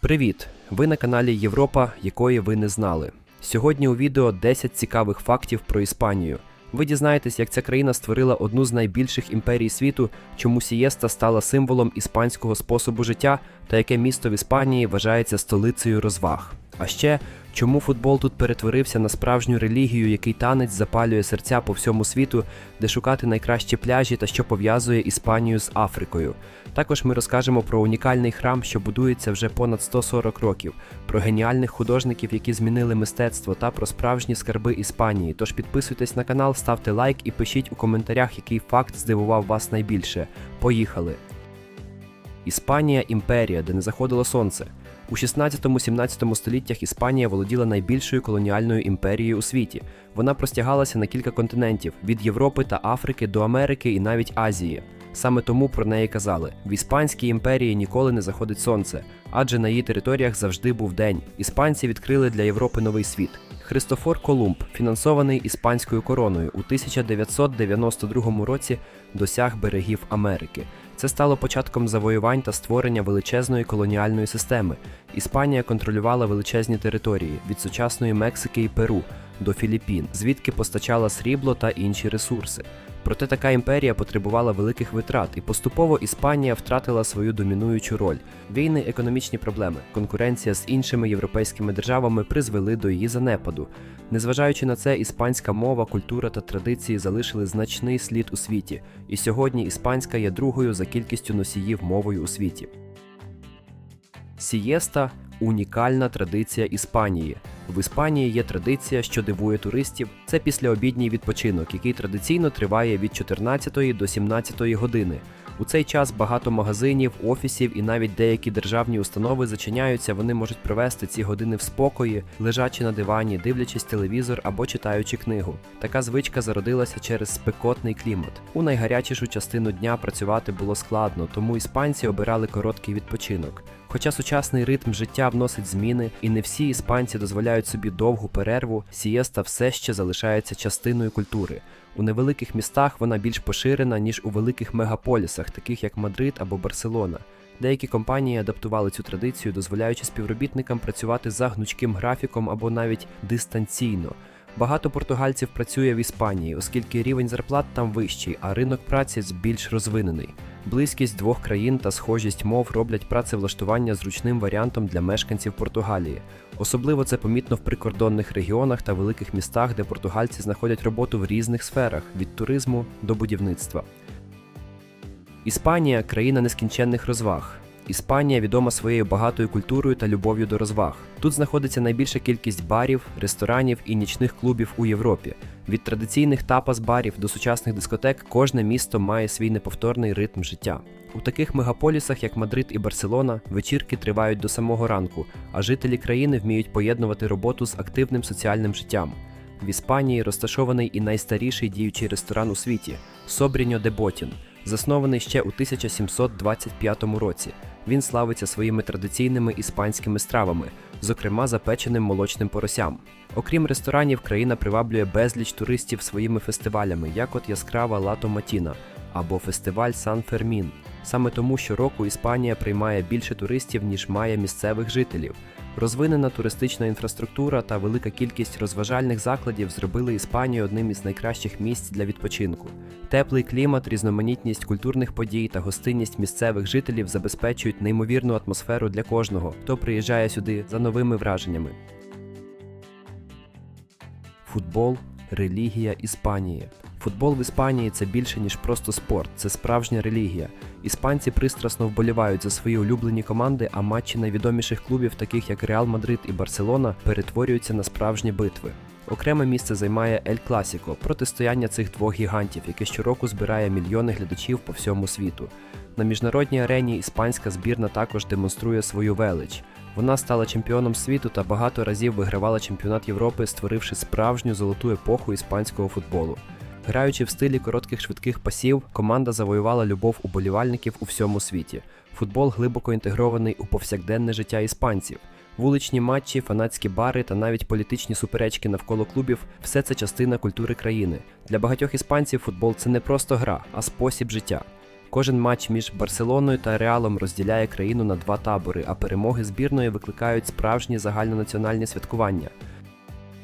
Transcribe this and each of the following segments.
Привіт! Ви на каналі Європа, якої ви не знали. Сьогодні у відео 10 цікавих фактів про Іспанію. Ви дізнаєтесь, як ця країна створила одну з найбільших імперій світу, чому Сієста стала символом іспанського способу життя та яке місто в Іспанії вважається столицею розваг. А ще чому футбол тут перетворився на справжню релігію, який танець запалює серця по всьому світу, де шукати найкращі пляжі та що пов'язує Іспанію з Африкою. Також ми розкажемо про унікальний храм, що будується вже понад 140 років, про геніальних художників, які змінили мистецтво, та про справжні скарби Іспанії. Тож підписуйтесь на канал, ставте лайк і пишіть у коментарях, який факт здивував вас найбільше. Поїхали! Іспанія імперія, де не заходило сонце. У 16-17 століттях Іспанія володіла найбільшою колоніальною імперією у світі. Вона простягалася на кілька континентів від Європи та Африки до Америки і навіть Азії. Саме тому про неї казали: в Іспанській імперії ніколи не заходить сонце, адже на її територіях завжди був день. Іспанці відкрили для Європи новий світ. Христофор Колумб, фінансований іспанською короною, у 1992 році досяг берегів Америки. Це стало початком завоювань та створення величезної колоніальної системи. Іспанія контролювала величезні території від сучасної Мексики і Перу до Філіппін, звідки постачала срібло та інші ресурси. Проте така імперія потребувала великих витрат, і поступово Іспанія втратила свою домінуючу роль. Війни, економічні проблеми, конкуренція з іншими європейськими державами призвели до її занепаду. Незважаючи на це, іспанська мова, культура та традиції залишили значний слід у світі, і сьогодні іспанська є другою за кількістю носіїв мовою у світі. Сієста унікальна традиція Іспанії. В Іспанії є традиція, що дивує туристів. Це післяобідній відпочинок, який традиційно триває від 14 до 17 години. У цей час багато магазинів, офісів і навіть деякі державні установи зачиняються. Вони можуть провести ці години в спокої, лежачи на дивані, дивлячись телевізор або читаючи книгу. Така звичка зародилася через спекотний клімат. У найгарячішу частину дня працювати було складно, тому іспанці обирали короткий відпочинок. Хоча сучасний ритм життя вносить зміни, і не всі іспанці дозволяють собі довгу перерву, сієста все ще залишається частиною культури. У невеликих містах вона більш поширена, ніж у великих мегаполісах, таких як Мадрид або Барселона. Деякі компанії адаптували цю традицію, дозволяючи співробітникам працювати за гнучким графіком або навіть дистанційно. Багато португальців працює в Іспанії, оскільки рівень зарплат там вищий, а ринок праці більш розвинений. Близькість двох країн та схожість мов роблять працевлаштування зручним варіантом для мешканців Португалії. Особливо це помітно в прикордонних регіонах та великих містах, де португальці знаходять роботу в різних сферах від туризму до будівництва. Іспанія країна нескінченних розваг. Іспанія відома своєю багатою культурою та любов'ю до розваг. Тут знаходиться найбільша кількість барів, ресторанів і нічних клубів у Європі. Від традиційних тапас-барів до сучасних дискотек кожне місто має свій неповторний ритм життя. У таких мегаполісах, як Мадрид і Барселона, вечірки тривають до самого ранку, а жителі країни вміють поєднувати роботу з активним соціальним життям. В Іспанії розташований і найстаріший діючий ресторан у світі Собріньо де Ботін, заснований ще у 1725 році. Він славиться своїми традиційними іспанськими стравами, зокрема запеченим молочним поросям. Окрім ресторанів, країна приваблює безліч туристів своїми фестивалями, як от яскрава Лато Матіна або фестиваль Сан Фермін. Саме тому щороку Іспанія приймає більше туристів, ніж має місцевих жителів. Розвинена туристична інфраструктура та велика кількість розважальних закладів зробили Іспанію одним із найкращих місць для відпочинку. Теплий клімат, різноманітність культурних подій та гостинність місцевих жителів забезпечують неймовірну атмосферу для кожного, хто приїжджає сюди за новими враженнями. Футбол релігія Іспанії. Футбол в Іспанії це більше ніж просто спорт, це справжня релігія. Іспанці пристрасно вболівають за свої улюблені команди, а матчі найвідоміших клубів, таких як Реал Мадрид і Барселона, перетворюються на справжні битви. Окреме місце займає Ель Класіко, протистояння цих двох гігантів, яке щороку збирає мільйони глядачів по всьому світу. На міжнародній арені іспанська збірна також демонструє свою велич. Вона стала чемпіоном світу та багато разів вигравала чемпіонат Європи, створивши справжню золоту епоху іспанського футболу. Граючи в стилі коротких швидких пасів, команда завоювала любов уболівальників у всьому світі. Футбол глибоко інтегрований у повсякденне життя іспанців. Вуличні матчі, фанатські бари та навіть політичні суперечки навколо клубів все це частина культури країни. Для багатьох іспанців футбол це не просто гра, а спосіб життя. Кожен матч між Барселоною та Реалом розділяє країну на два табори, а перемоги збірної викликають справжні загальнонаціональні святкування.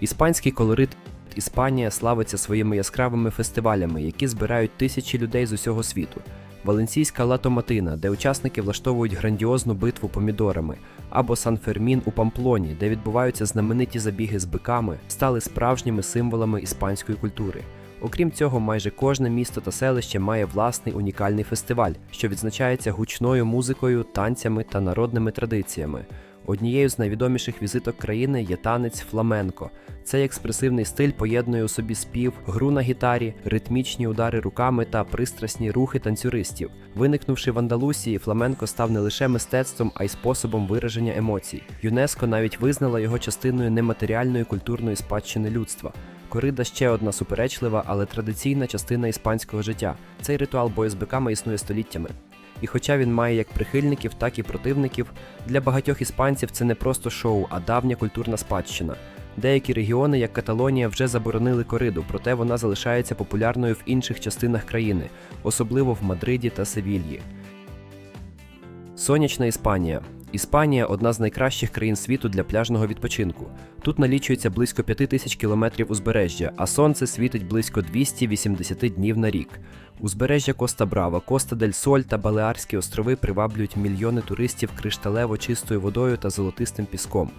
Іспанський колорит Іспанія славиться своїми яскравими фестивалями, які збирають тисячі людей з усього світу. Валенсійська Латоматина, де учасники влаштовують грандіозну битву помідорами, або Сан-Фермін у Памплоні, де відбуваються знамениті забіги з биками, стали справжніми символами іспанської культури. Окрім цього, майже кожне місто та селище має власний унікальний фестиваль, що відзначається гучною музикою, танцями та народними традиціями. Однією з найвідоміших візиток країни є танець фламенко. Цей експресивний стиль поєднує у собі спів, гру на гітарі, ритмічні удари руками та пристрасні рухи танцюристів. Виникнувши в Андалусії, фламенко став не лише мистецтвом, а й способом вираження емоцій. ЮНЕСКО навіть визнала його частиною нематеріальної культурної спадщини людства. Корида ще одна суперечлива, але традиційна частина іспанського життя. Цей ритуал бою існує століттями. І хоча він має як прихильників, так і противників, для багатьох іспанців це не просто шоу, а давня культурна спадщина. Деякі регіони, як Каталонія, вже заборонили кориду, проте вона залишається популярною в інших частинах країни, особливо в Мадриді та Севільї. Сонячна Іспанія. Іспанія одна з найкращих країн світу для пляжного відпочинку. Тут налічується близько 5 тисяч кілометрів узбережжя, а сонце світить близько 280 днів на рік. Узбережжя Коста Брава, Коста дель Соль та Балеарські острови приваблюють мільйони туристів кришталево чистою водою та золотистим піском.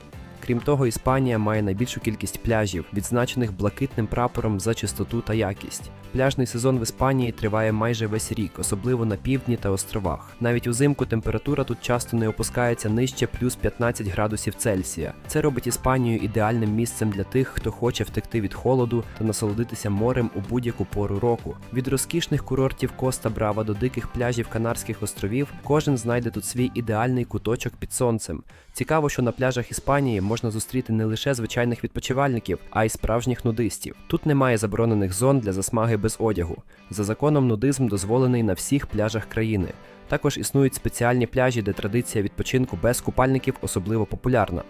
Крім того, Іспанія має найбільшу кількість пляжів, відзначених блакитним прапором за чистоту та якість. Пляжний сезон в Іспанії триває майже весь рік, особливо на півдні та островах. Навіть узимку температура тут часто не опускається нижче плюс 15 градусів Цельсія. Це робить Іспанію ідеальним місцем для тих, хто хоче втекти від холоду та насолодитися морем у будь-яку пору року. Від розкішних курортів Коста Брава до диких пляжів Канарських островів кожен знайде тут свій ідеальний куточок під сонцем. Цікаво, що на пляжах Іспанії можна зустріти не лише звичайних відпочивальників, а й справжніх нудистів. Тут немає заборонених зон для засмаги без одягу. За законом нудизм дозволений на всіх пляжах країни. Також існують спеціальні пляжі, де традиція відпочинку без купальників особливо популярна.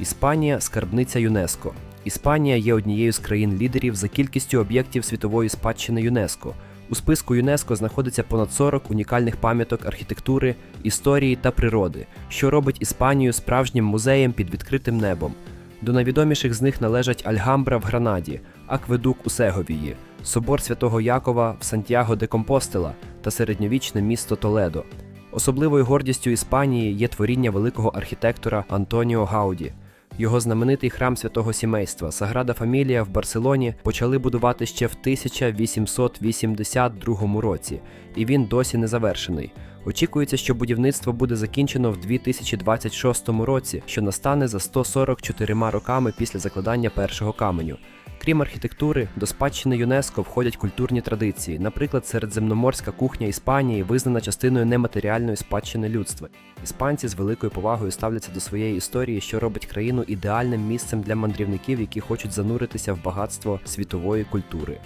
Іспанія скарбниця ЮНЕСКО. Іспанія є однією з країн-лідерів за кількістю об'єктів світової спадщини ЮНЕСКО. У списку ЮНЕСКО знаходиться понад 40 унікальних пам'яток архітектури, історії та природи, що робить Іспанію справжнім музеєм під відкритим небом. До найвідоміших з них належать Альгамбра в Гранаді, Акведук у Сеговії, Собор Святого Якова в Сантьяго де Компостела та середньовічне місто Толедо. Особливою гордістю Іспанії є творіння великого архітектора Антоніо Гауді. Його знаменитий храм святого сімейства Саграда Фамілія в Барселоні почали будувати ще в 1882 році, і він досі не завершений. Очікується, що будівництво буде закінчено в 2026 році, що настане за 144 роками після закладання першого каменю. Крім архітектури, до спадщини ЮНЕСКО входять культурні традиції. Наприклад, середземноморська кухня Іспанії визнана частиною нематеріальної спадщини людства. Іспанці з великою повагою ставляться до своєї історії, що робить країну ідеальним місцем для мандрівників, які хочуть зануритися в багатство світової культури.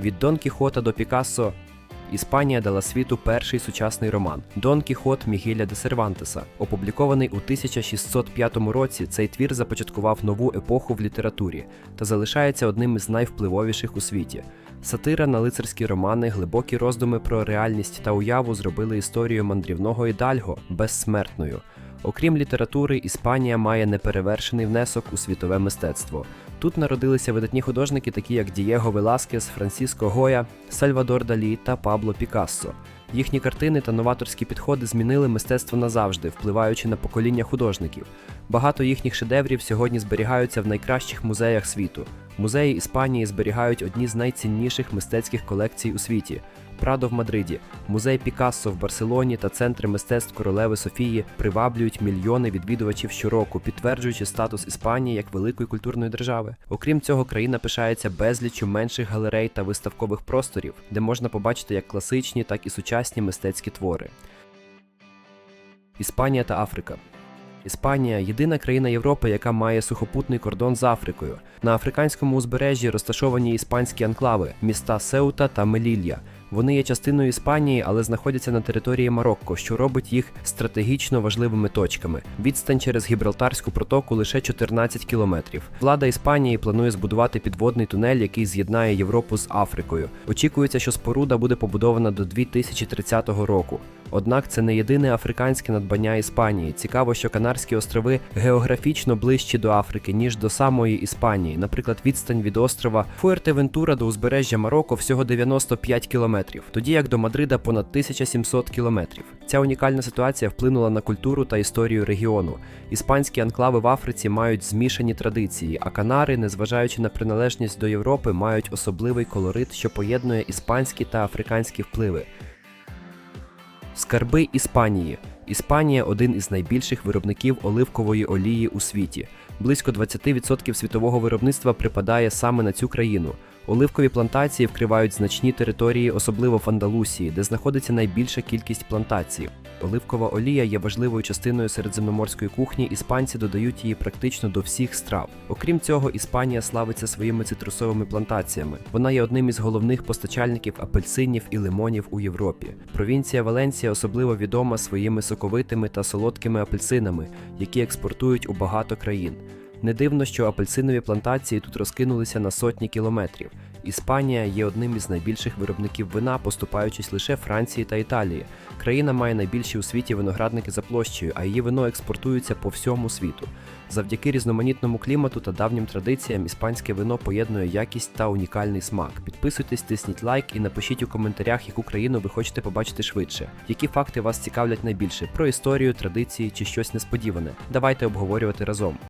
Від Дон Кіхота до Пікассо Іспанія дала світу перший сучасний роман Дон Кіхот Мігіля де Сервантеса. Опублікований у 1605 році, цей твір започаткував нову епоху в літературі та залишається одним із найвпливовіших у світі. Сатира на лицарські романи, глибокі роздуми про реальність та уяву зробили історію мандрівного ідальго безсмертною. Окрім літератури, Іспанія має неперевершений внесок у світове мистецтво. Тут народилися видатні художники, такі як Дієго Веласкес, Франсіско Гоя, Сальвадор Далі та Пабло Пікассо. Їхні картини та новаторські підходи змінили мистецтво назавжди, впливаючи на покоління художників. Багато їхніх шедеврів сьогодні зберігаються в найкращих музеях світу. Музеї Іспанії зберігають одні з найцінніших мистецьких колекцій у світі. Прадо в Мадриді, музей Пікассо в Барселоні та центри мистецтв королеви Софії приваблюють мільйони відвідувачів щороку, підтверджуючи статус Іспанії як великої культурної держави. Окрім цього, країна пишається безліччю менших галерей та виставкових просторів, де можна побачити як класичні, так і сучасні мистецькі твори. Іспанія та Африка. Іспанія єдина країна Європи, яка має сухопутний кордон з Африкою. На африканському узбережжі розташовані іспанські анклави, міста Сеута та Мелілья. Вони є частиною Іспанії, але знаходяться на території Марокко, що робить їх стратегічно важливими точками. Відстань через Гібралтарську протоку лише 14 кілометрів. Влада Іспанії планує збудувати підводний тунель, який з'єднає Європу з Африкою. Очікується, що споруда буде побудована до 2030 року. Однак це не єдине африканське надбання Іспанії. Цікаво, що Канарські острови географічно ближчі до Африки, ніж до самої Іспанії. Наприклад, відстань від острова Фуертевентура до узбережжя Марокко всього 95 кілометрів, тоді як до Мадрида понад 1700 кілометрів. Ця унікальна ситуація вплинула на культуру та історію регіону. Іспанські анклави в Африці мають змішані традиції, а Канари, незважаючи на приналежність до Європи, мають особливий колорит, що поєднує іспанські та африканські впливи. Скарби Іспанії. Іспанія один із найбільших виробників оливкової олії у світі. Близько 20% світового виробництва припадає саме на цю країну. Оливкові плантації вкривають значні території, особливо в Андалусії, де знаходиться найбільша кількість плантацій. Оливкова олія є важливою частиною середземноморської кухні. Іспанці додають її практично до всіх страв. Окрім цього, Іспанія славиться своїми цитрусовими плантаціями. Вона є одним із головних постачальників апельсинів і лимонів у Європі. Провінція Валенсія особливо відома своїми соковитими та солодкими апельсинами, які експортують у багато країн. Не дивно, що апельсинові плантації тут розкинулися на сотні кілометрів. Іспанія є одним із найбільших виробників вина, поступаючись лише Франції та Італії. Країна має найбільші у світі виноградники за площею, а її вино експортується по всьому світу. Завдяки різноманітному клімату та давнім традиціям іспанське вино поєднує якість та унікальний смак. Підписуйтесь, тисніть лайк і напишіть у коментарях, яку країну ви хочете побачити швидше. Які факти вас цікавлять найбільше про історію, традиції чи щось несподіване. Давайте обговорювати разом.